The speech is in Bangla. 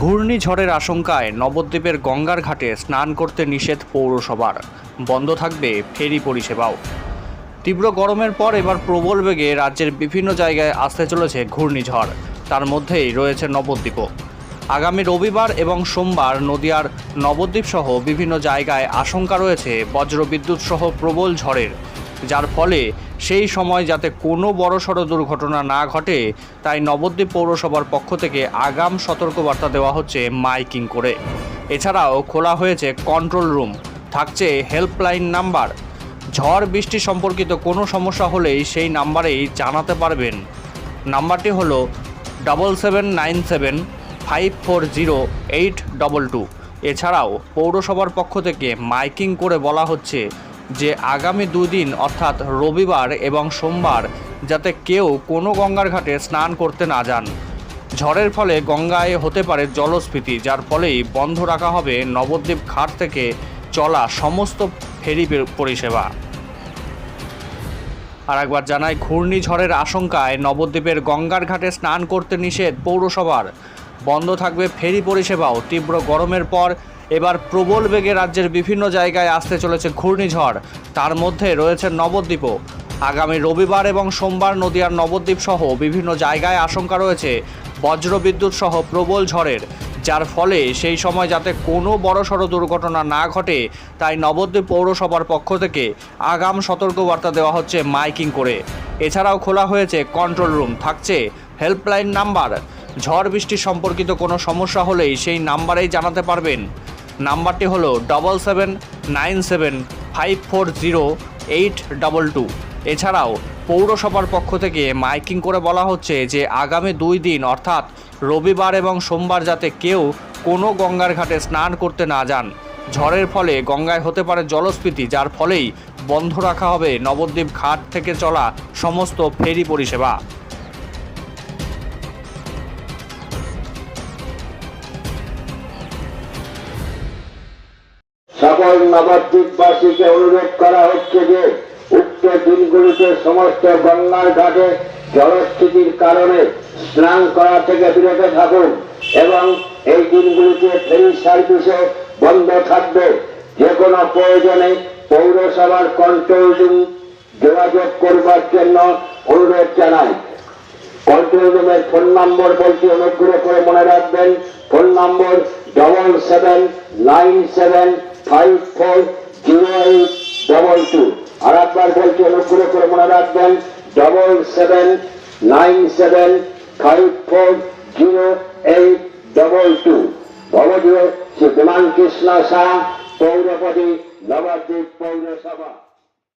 ঘূর্ণিঝড়ের আশঙ্কায় নবদ্বীপের গঙ্গার ঘাটে স্নান করতে নিষেধ পৌরসভার। বন্ধ থাকবে ফেরি পরিষেবাও। তীব্র গরমের পর এবার প্রবল বেগে রাজ্যের বিভিন্ন জায়গায় আসতে চলেছে ঘূর্ণিঝড়। তার মধ্যেই রয়েছে নবদ্বীপও। আগামী রবিবার এবং সোমবার নদিয়ার নবদ্বীপ সহ বিভিন্ন জায়গায় আশঙ্কা রয়েছে বজ্রবিদ্যুৎ সহ প্রবল ঝড়ের, যার ফলে সেই সময় যাতে কোনো বড় বড়সড় দুর্ঘটনা না ঘটে, তাই নবদ্বীপ পৌরসভার পক্ষ থেকে আগাম সতর্কবার্তা দেওয়া হচ্ছে মাইকিং করে। এছাড়াও খোলা হয়েছে কন্ট্রোল রুম, থাকছে হেল্পলাইন নাম্বার। ঝড় বৃষ্টি সম্পর্কিত কোনো সমস্যা হলেই সেই নাম্বারেই জানাতে পারবেন। নাম্বারটি হলো double seven nine seven five four zero eight double two. এছাড়াও পৌরসভার পক্ষ থেকে মাইকিং করে বলা হচ্ছে যে আগামী দুদিন, অর্থাৎ রবিবার এবং সোমবার, যাতে কেউ কোনো গঙ্গার ঘাটে স্নান করতে না যান। ঝড়ের ফলে গঙ্গায় হতে পারে জলস্ফীতি, যার ফলেই বন্ধ রাখা হবে নবদ্বীপ ঘাট থেকে চলা সমস্ত ফেরি পরিষেবা। আর একবার জানাই, ঘূর্ণিঝড়ের আশঙ্কায় নবদ্বীপের গঙ্গার ঘাটে স্নান করতে নিষেধ পৌরসভার। বন্ধ থাকবে ফেরি পরিষেবাও। তীব্র গরমের পর এবার প্রবল বেগে রাজ্যের বিভিন্ন জায়গায় আসতে চলেছে ঘূর্ণিঝড়। তার মধ্যে রয়েছে নবদ্বীপও। আগামী রবিবার এবং সোমবার নদিয়ার নবদ্বীপ সহ বিভিন্ন জায়গায় আশঙ্কা রয়েছে বজ্রবিদ্যুৎ সহ প্রবল ঝড়ের। যার ফলে সেই সময় যাতে কোনো বড়সড় দুর্ঘটনা না ঘটে, তাই নবদ্বীপ পৌরসভার পক্ষ থেকে আগাম সতর্কবার্তা দেওয়া হচ্ছে মাইকিং করে। এছাড়াও খোলা হয়েছে কন্ট্রোল রুম। থাকছে হেল্পলাইন নাম্বার। ঝড় বৃষ্টি সম্পর্কিত কোনো সমস্যা হলেই সেই নাম্বারেই জানাতে পারবেন। নাম্বারটি হলো double seven nine seven five four zero eight double two এছাড়াও পৌরসভার পক্ষ থেকে মাইকিং করে বলা হচ্ছে যে আগামী দুই দিন অর্থাৎ রবিবার এবং সোমবার যাতে কেউ কোনো গঙ্গার ঘাটে স্নান করতে না যান। ঝড়ের ফলে গঙ্গায় হতে পারে জলস্ফীতি, যার ফলেই বন্ধ রাখা হবে নবদ্বীপ ঘাট থেকে চলা সমস্ত ফেরি পরিষেবা। সকল নবদ্বীপবাসীকে অনুরোধ করা হচ্ছে যে, উক্ত দিনগুলিতে সমস্ত গঙ্গার ঘাটে জলস্থিতির কারণে স্নান করা থেকে বিরত থাকুন এবং এই দিনগুলিতে ফেরি সার্ভিসও বন্ধ থাকবে। যে কোনো প্রয়োজনে পৌরসভার কন্ট্রোল রুম যোগাযোগ করবার জন্য অনুরোধ জানাই। কন্ট্রোল রুমের ফোন নম্বর বলছি অনুগ্রহ করে মনে রাখবেন। Phone number double seven nine seven five, four zero eight double two. আর একবার বলছি, অনুগ্রহ করে মনে রাখবেন, double seven, nine seven, five, four, zero, eight, double two. ভবদীয় Shri Biman Krishna Shah পৌরপতি Nabadwip পৌরসভা।